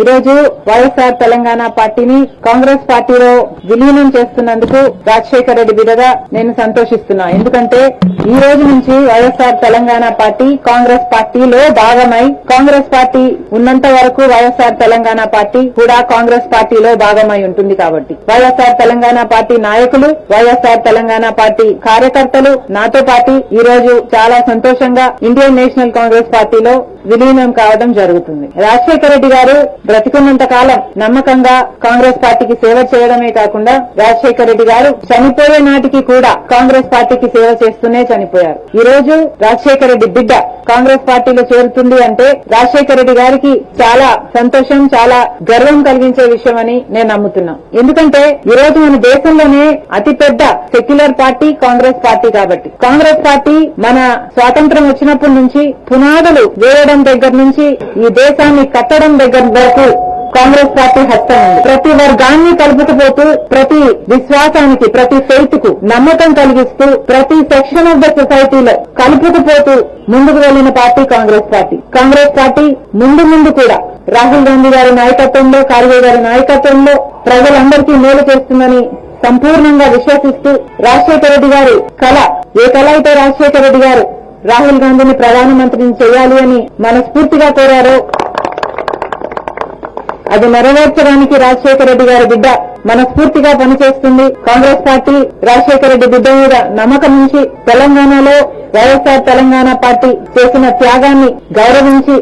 ఈరోజు వైఎస్ఆర్ తెలంగాణ పార్టీని కాంగ్రెస్ పార్టీలో విలీనం చేస్తున్నందుకు రాజశేఖర రెడ్డి బిడగా నేను సంతోషిస్తున్నా. ఎందుకంటే ఈ రోజు నుంచి వైఎస్ఆర్ తెలంగాణ పార్టీ కాంగ్రెస్ పార్టీలో భాగమై కాంగ్రెస్ పార్టీ ఉన్నంత వరకు వైఎస్ఆర్ తెలంగాణ పార్టీ కూడా కాంగ్రెస్ పార్టీలో భాగమై ఉంటుంది కాబట్టి. వైఎస్ఆర్ తెలంగాణ పార్టీ నాయకులు వైఎస్ఆర్ తెలంగాణ పార్టీ కార్యకర్తలు నాతో పాటు ఈ రోజు చాలా సంతోషంగా ఇండియన్ నేషనల్ కాంగ్రెస్ పార్టీలో విలీనం కావడం జరుగుతుంది. రాజశేఖర రెడ్డి గారు బ్రతికున్నంత కాలం నమ్మకంగా కాంగ్రెస్ పార్టీకి సేవ చేయడమే కాకుండా రాజశేఖర రెడ్డి గారు చనిపోయే నాటికి కూడా కాంగ్రెస్ పార్టీకి సేవ చేస్తూనే చనిపోయారు. ఈ రోజు రాజశేఖర రెడ్డి బిడ్డ కాంగ్రెస్ పార్టీలో చేరుతుంది అంటే రాజశేఖర రెడ్డి గారికి చాలా సంతోషం చాలా గర్వం కలిగించే విషయం అని నేను నమ్ముతున్నా. ఎందుకంటే ఈ రోజు మన దేశంలోనే అతిపెద్ద సెక్యులర్ పార్టీ కాంగ్రెస్ పార్టీ కాబట్టి. కాంగ్రెస్ పార్టీ మన స్వాతంత్రం వచ్చినప్పటి నుంచి పునాదులు వేయడం దగ్గర నుంచి ఈ దేశాన్ని కట్టడం దగ్గర వరకు కాంగ్రెస్ పార్టీ హత్య ప్రతి వర్గాన్ని కలుపుకుపోతూ ప్రతి విశ్వాసానికి ప్రతి ఫెయిత్కు నమ్మకం కలిగిస్తూ ప్రతి సెక్షన్ ఆఫ్ ద సొసైటీలో కలుపుకుపోతూ ముందుకు వెళ్ళిన party Congress party. Congress party ముందు ముందు కూడా రాహుల్ గాంధీ గారి నాయకత్వంలో ఖార్గే గారి నాయకత్వంలో ప్రజలందరికీ మేలు చేస్తుందని సంపూర్ణంగా విశ్వసిస్తూ రాజశేఖర రెడ్డి గారి కళ ఏ కళ అయితే రాజశేఖర రెడ్డి గారు రాహుల్ గాంధీని ప్రధానమంత్రిని చేయాలి అని మనస్ఫూర్తిగా కోరారో అది నెరవేర్చడానికి రాజశేఖర రెడ్డి గారి బిడ్డ మనస్ఫూర్తిగా పనిచేస్తుంది. కాంగ్రెస్ పార్టీ రాజశేఖర రెడ్డి బిడ్డ మీద నమ్మకం నుంచి తెలంగాణలో వైఎస్ఆర్ తెలంగాణ పార్టీ చేసిన త్యాగాన్ని గౌరవించి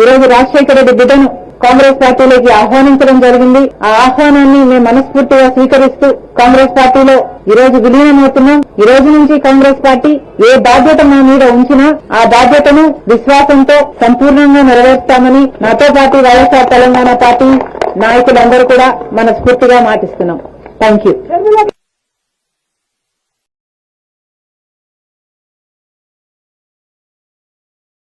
ఈరోజు రాజశేఖర రెడ్డి బిడ్డను కాంగ్రెస్ పార్టీలోకి ఆహ్వానించడం జరిగింది. ఆ ఆహ్వానాన్ని మేము మనస్ఫూర్తిగా స్వీకరిస్తూ కాంగ్రెస్ పార్టీలో ఈ రోజు విలీనమవుతున్నాం ఈ రోజు నుంచి కాంగ్రెస్ పార్టీ ఏ బాధ్యత మా మీద ఉంచినా ఆ బాధ్యతను విశ్వాసంతో సంపూర్ణంగా నెరవేర్స్తామని నాతో పాటు వైఎస్ఆర్ తెలంగాణ పార్టీ నాయకులందరూ కూడా మనస్ఫూర్తిగా మాటిస్తున్నాం. Thank you